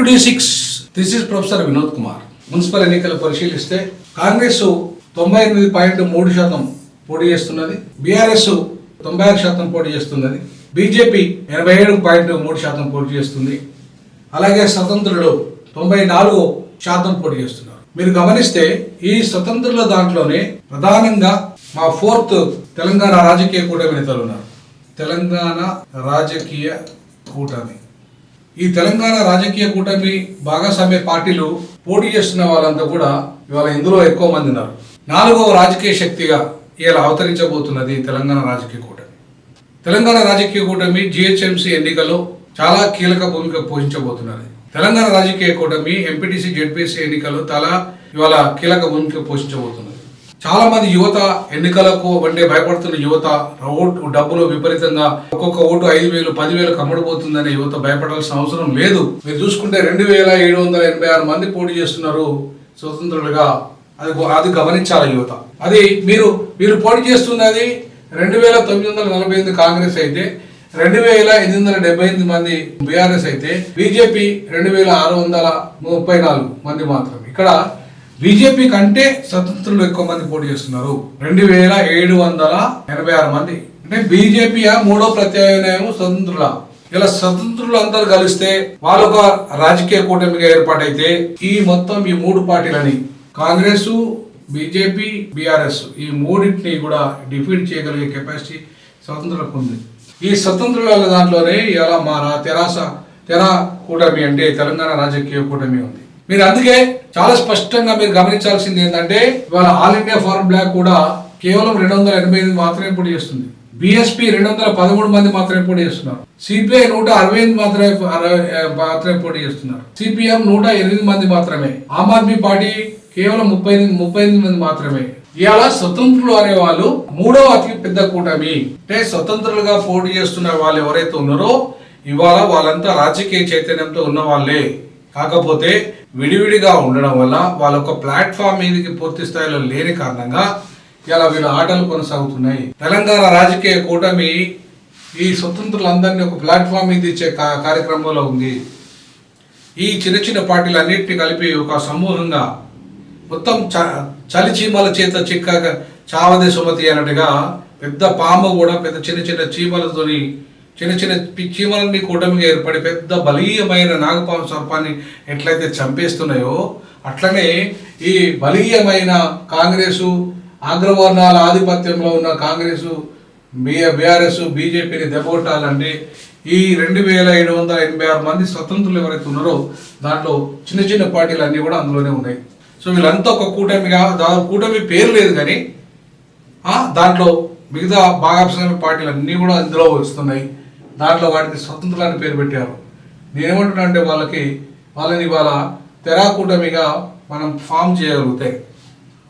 To the six this is professor Vinod Kumar municipal ఎన్నికలు పరిశీలిస్తే కాంగ్రెస్ తొంభై ఎనిమిది పాయింట్ మూడు శాతం పోటీ చేస్తున్నది. బీఆర్ఎస్ తొంభై ఆరు శాతం పోటీ చేస్తున్నది. బీజేపీ ఎనభై ఏడు పాయింట్ మూడు శాతం పోటీ చేస్తుంది. అలాగే స్వతంత్రులు తొంభై నాలుగు శాతం పోటీ చేస్తున్నారు. మీరు గమనిస్తే ఈ స్వతంత్రుల దాంట్లోనే ప్రధానంగా మా ఫోర్త్ తెలంగాణ రాజకీయ కూటమి నేతలు ఉన్నారు. తెలంగాణ రాజకీయ కూటమి. ఈ తెలంగాణ రాజకీయ కూటమి భాగస్వామ్య పార్టీలు పోటీ చేస్తున్న వాళ్ళంతా కూడా ఇవాళ ఇందులో ఎక్కువ మంది ఉన్నారు. నాలుగవ రాజకీయ శక్తిగా ఇలా అవతరించబోతున్నది తెలంగాణ రాజకీయ కూటమి. తెలంగాణ రాజకీయ కూటమి జిహెచ్ఎంసీ ఎన్నికల్లో చాలా కీలక భూమిక పోషించబోతున్నది. తెలంగాణ రాజకీయ కూటమి ఎంపీటీసీ జెడ్పీసీ ఎన్నికలు చాలా ఇవాళ కీలక భూమిక పోషించబోతున్నది. చాలా మంది యువత ఎన్నికలకు అంటే భయపడుతున్న యువత ఓటు డబ్బులు విపరీతంగా ఒక్కొక్క ఓటు ఐదు వేలు పదివేలు కమ్మడిపోతుందనే యువత భయపడాల్సిన అవసరం లేదు. మీరు చూసుకుంటే రెండు వేల ఏడు వందల ఎనభై ఆరు మంది పోటీ చేస్తున్నారు స్వతంత్రులుగా. అది అది గమనించాలి యువత. అది మీరు మీరు పోటీ చేస్తున్నది రెండు వేల తొమ్మిది వందల నలభై ఎనిమిది కాంగ్రెస్ అయితే రెండు వేల ఎనిమిది వందల డెబ్బై ఎనిమిది మంది బీఆర్ఎస్ అయితే బీజేపీ రెండు వేల ఆరు వందల ముప్పై నాలుగు మంది మాత్రం ఇక్కడ బీజేపీ కంటే స్వతంత్రులు ఎక్కువ మంది పోటీ చేస్తున్నారు. రెండు వేల ఏడు వందల ఎనభై ఆరు మంది. అంటే బీజేపీ మూడో ప్రత్యామ్నాయం స్వతంత్రుల. ఇలా స్వతంత్రులు అందరు కలిస్తే వాళ్ళు ఒక రాజకీయ కూటమిగా ఏర్పాటైతే ఈ మొత్తం ఈ మూడు పార్టీలని కాంగ్రెస్ బీజేపీ బీఆర్ఎస్ ఈ మూడింటిని కూడా డిఫీట్ చేయగలిగే కెపాసిటీ స్వతంత్రులకు ఉంది. ఈ స్వతంత్రుల దాంట్లోనే ఇలా మా తెరాస తెరా కూటమి అంటే తెలంగాణ రాజకీయ కూటమి ఉంది. మీరు అందుకే చాలా స్పష్టంగా మీరు గమనించాల్సింది ఏంటంటే ఇవాళ ఆల్ ఇండియా ఫారం బ్లాక్ కూడా కేవలం రెండు వందల ఎనభై ఎనిమిది మాత్రమే పోటీ చేస్తుంది. బీఎస్పీ రెండు వందల పదమూడు మంది మాత్రమే పోటీ చేస్తున్నారు. సిపిఐ నూట అరవై ఎనిమిది మాత్రమే అరవై- మాత్రమే పోటీ చేస్తున్నారు. సిపిఎం నూట ఎనిమిది మంది మాత్రమే. ఆమ్ ఆద్మీ పార్టీ కేవలం ముప్పై ఎనిమిది ముప్పై ఎనిమిది మంది మాత్రమే. ఇవాళ స్వతంత్రులు అనే వాళ్ళు మూడవ అతి పెద్ద కూటమి. అంటే స్వతంత్రులుగా పోటీ చేస్తున్న వాళ్ళు ఎవరైతే ఉన్నారో ఇవాళ వాళ్ళంతా రాజకీయ చైతన్యంతో ఉన్న వాళ్ళే. కాకపోతే విడివిడిగా ఉండడం వల్ల వాళ్ళ ఒక ప్లాట్ఫామ్ మీదకి పూర్తి స్థాయిలో లేని కారణంగా ఇలా వీళ్ళ ఆటలు కొనసాగుతున్నాయి. తెలంగాణ రాజకీయ కూటమి ఈ స్వతంత్రులందరినీ ఒక ప్లాట్ఫామ్ మీద ఇచ్చే కా- కార్యక్రమంలో ఉంది. ఈ చిన్న చిన్న పార్టీలన్నింటినీ కలిపి ఒక సమూహంగా మొత్తం చ చలి చీమల చేత చిక్కాక చావదే సుమతి అన్నట్టుగా పెద్ద పాము కూడా పెద్ద చిన్న చిన్న చీమలతోని చిన్న చిన్న పి- చీమలన్నీ కూటమిగా ఏర్పడి పెద్ద బలీయమైన నాగపాము సర్పాన్ని ఎట్లయితే చంపేస్తున్నాయో అట్లనే ఈ బలీయమైన కాంగ్రెసు అగ్రవర్ణాల ఆధిపత్యంలో ఉన్న కాంగ్రెసు బీఆర్ఎస్ బీజేపీని దెబ్బకొట్టాలంటే ఈ రెండు వేల ఏడు వందల ఎనభై ఆరు మంది స్వతంత్రులు ఎవరైతే ఉన్నారో దాంట్లో చిన్న చిన్న పార్టీలు అన్నీ కూడా అందులోనే ఉన్నాయి. సో వీళ్ళంతా ఒక కూటమిగా దాదాపు కూటమి పేరు లేదు కానీ దాంట్లో మిగతా భాగస్వామ్య పార్టీలు అన్నీ కూడా అందులో వస్తున్నాయి. దాంట్లో వాటికి స్వతంత్రాన్ని పేరు పెట్టారు. నేనేమంటున్నా అంటే వాళ్ళకి వాళ్ళని ఇవాళ తెరా కూటమిగా మనం ఫామ్ చేయగలిగితే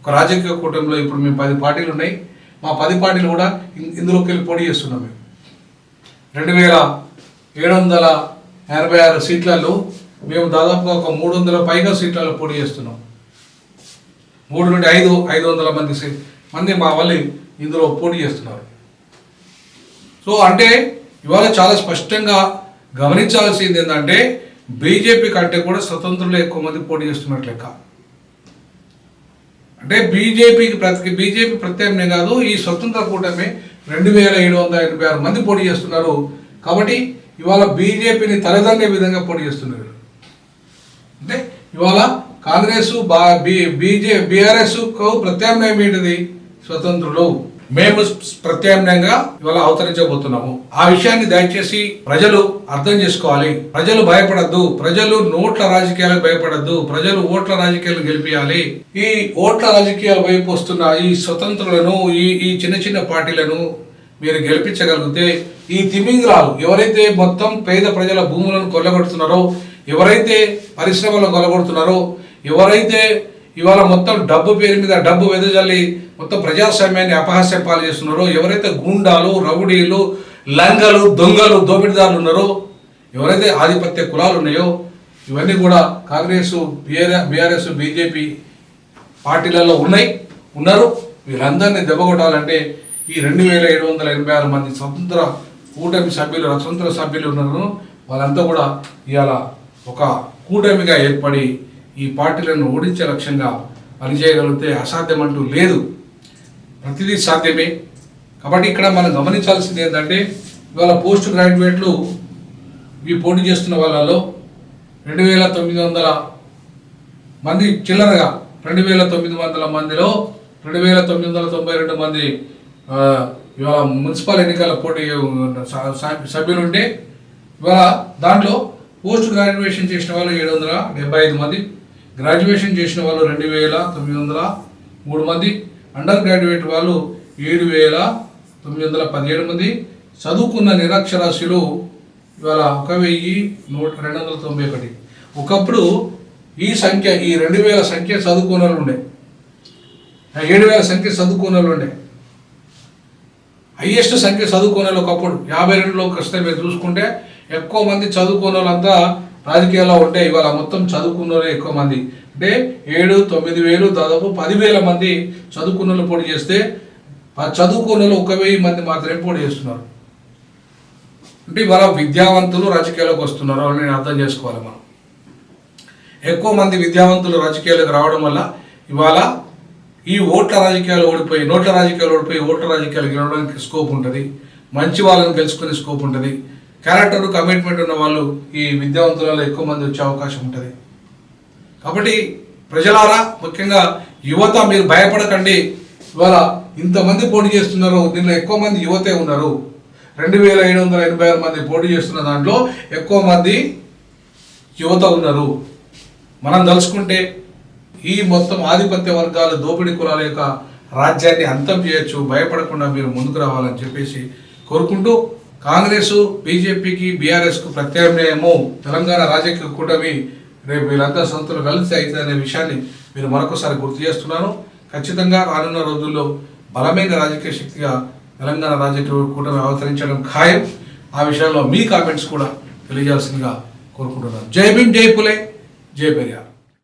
ఒక రాజకీయ కూటమిలో ఇప్పుడు మేము పది పార్టీలు ఉన్నాయి మా పది పార్టీలు కూడా ఇందులోకి వెళ్ళి పోటీ చేస్తున్నాం మేము. రెండు వేల ఏడు వందల ఎనభై ఆరు సీట్లలో మేము దాదాపుగా ఒక మూడు వందల పైగా సీట్లలో పోటీ చేస్తున్నాం. మూడు నుండి ఐదు ఐదు వందల మంది మంది మా వాళ్ళు ఇందులో పోటీ చేస్తున్నారు. సో అంటే ఇవాళ చాలా స్పష్టంగా గమనించాల్సింది ఏంటంటే బీజేపీ కంటే కూడా స్వతంత్రులు ఎక్కువ మంది పోటీ చేస్తున్నట్లు లెక్క. అంటే బీజేపీకి ప్రతి బీజేపీ ప్రత్యామ్నాయం కాదు ఈ స్వతంత్ర కూటమి రెండు వేల ఏడు వందల ఎనభై ఆరు మంది పోటీ చేస్తున్నారు. కాబట్టి ఇవాళ బీజేపీని తలదండే విధంగా పోటీ చేస్తున్నారు. అంటే ఇవాళ కాంగ్రెస్ బా బీ బీజే బీఆర్ఎస్కు ప్రత్యామ్నాయం ఏంటిది? స్వతంత్రులు. మేము ప్రత్యామ్నాయంగా ఇవాళ అవతరించబోతున్నాము. ఆ విషయాన్ని దయచేసి ప్రజలు అర్థం చేసుకోవాలి. ప్రజలు భయపడద్దు. ప్రజలు నోట్ల రాజకీయాలకు భయపడద్దు. ప్రజలు ఓట్ల రాజకీయాలు గెలిపియాలి. ఈ ఓట్ల రాజకీయాల వైపు వస్తున్న ఈ స్వతంత్రులను ఈ ఈ చిన్న చిన్న పార్టీలను మీరు గెలిపించగలిగితే ఈ తిమింగ్రాలు ఎవరైతే మొత్తం పేద ప్రజల భూములను కొల్లగొడుతున్నారో ఎవరైతే పరిశ్రమలను కొల్లగొడుతున్నారో ఎవరైతే ఇవాళ మొత్తం డబ్బు పేరు మీద డబ్బు వెదజల్లి మొత్తం ప్రజాస్వామ్యాన్ని అపహాస్య పాలు చేస్తున్నారో ఎవరైతే గూండాలు రౌడీలు లంగలు దొంగలు దోపిడిదారులు ఉన్నారో ఎవరైతే ఆధిపత్య కులాలు ఉన్నాయో ఇవన్నీ కూడా కాంగ్రెస్ బీఆర్ బీఆర్ఎస్ బీజేపీ పార్టీలలో ఉన్నాయి ఉన్నారు. వీరందరినీ దెబ్బకొట్టాలంటే ఈ రెండు వేల ఏడు వందల ఎనభై ఆరు మంది స్వతంత్ర కూటమి సభ్యులు స్వతంత్ర సభ్యులు ఉన్నారు వాళ్ళంతా కూడా ఇవాళ ఒక కూటమిగా ఏర్పడి ఈ పార్టీలను ఓడించే లక్ష్యంగా పనిచేయగలిగితే అసాధ్యం అంటూ లేదు. ప్రతిదీ సాధ్యమే. కాబట్టి ఇక్కడ మనం గమనించాల్సింది ఏంటంటే ఇవాళ పోస్ట్ గ్రాడ్యుయేట్లు ఈ పోటీ చేస్తున్న వాళ్ళలో రెండు వేల తొమ్మిది వందల మంది చిల్లరగా రెండు వేల తొమ్మిది వందల మందిలో రెండు వేల తొమ్మిది వందల తొంభై రెండు మంది ఇవాళ మున్సిపల్ ఎన్నికల పోటీ సభ్యులుంటే ఇవాళ దాంట్లో పోస్ట్ గ్రాడ్యుయేషన్ చేసిన వాళ్ళు ఏడు వందల డెబ్బై ఐదు మంది. గ్రాడ్యుయేషన్ చేసిన వాళ్ళు రెండు వేల తొమ్మిది వందల మూడు మంది అండర్ గ్రాడ్యుయేట్ వాళ్ళు ఏడు వేల తొమ్మిది వందల పదిహేడు మంది. చదువుకున్న నిరక్షరాస్యులు ఇవాళ ఒక వెయ్యి నూట రెండు వందల తొంభై ఒకటి. ఒకప్పుడు ఈ సంఖ్య ఈ రెండు వేల సంఖ్య చదువుకున్న వాళ్ళు ఉండే. ఏడు వేల సంఖ్య చదువుకున్న వాళ్ళు ఉండే. హయ్యెస్ట్ సంఖ్య చదువుకునే వాళ్ళు ఒకప్పుడు. యాభై రెండులోకి వస్తే మీరు చూసుకుంటే ఎక్కువ మంది చదువుకున్న వాళ్ళంతా రాజకీయాల్లో ఉంటే ఇవాళ మొత్తం చదువుకున్న ఎక్కువ మంది. అంటే ఏడు తొమ్మిది వేలు దాదాపు పదివేల మంది చదువుకున్న వాళ్ళు పోటీ చేస్తే చదువుకున్నోళ్ళు ఒక వెయ్యి మంది మాత్రమే పోటీ చేస్తున్నారు. అంటే ఇవాళ విద్యావంతులు రాజకీయాల్లోకి వస్తున్నారు. అని నేను అర్థం చేసుకోవాలి మనం. ఎక్కువ మంది విద్యావంతులు రాజకీయాలకు రావడం వల్ల ఇవాళ ఈ ఓట్ల రాజకీయాలు ఓడిపోయి నోట్ల రాజకీయాలు ఓడిపోయి ఓట్ల రాజకీయాలు గెలవడానికి స్కోప్ ఉంటుంది. మంచి వాళ్ళని గెలుచుకునే స్కోప్ ఉంటుంది. క్యారెక్టర్ కమిట్మెంట్ ఉన్న వాళ్ళు ఈ విద్యావంతులలో ఎక్కువ మంది వచ్చే అవకాశం ఉంటుంది. కాబట్టి ప్రజలారా ముఖ్యంగా యువత మీరు భయపడకండి. ఇవాళ ఇంతమంది పోటీ చేస్తున్నారు దీనిలో ఎక్కువ మంది యువతే ఉన్నారు. రెండు వేల ఏడు వందల ఎనభై ఆరు మంది పోటీ చేస్తున్న దాంట్లో ఎక్కువ మంది యువత ఉన్నారు. మనం తలుచుకుంటే ఈ మొత్తం ఆధిపత్య వర్గాల దోపిడీ కులాల యొక్క రాజ్యాన్ని అంతం చేయొచ్చు భయపడకుండా మీరు ముందుకు రావాలని చెప్పేసి కోరుకుంటూ కాంగ్రెస్ బీజేపీకి బీఆర్ఎస్కు ప్రత్యామ్నాయము. తెలంగాణ రాజకీయ కూటమి రేపు వీళ్ళంతా సంతలు కలిసి అవుతుందనే విషయాన్ని మీరు మరొకసారి గుర్తు చేస్తున్నాను. ఖచ్చితంగా రానున్న రోజుల్లో బలమైన రాజకీయ శక్తిగా తెలంగాణ రాజకీయ కూటమి అవతరించడం ఖాయం. ఆ విషయంలో మీ కామెంట్స్ కూడా తెలియజేయాల్సిందిగా కోరుకుంటున్నాను. జై భీమ్ జై పులే జై పెరియార్.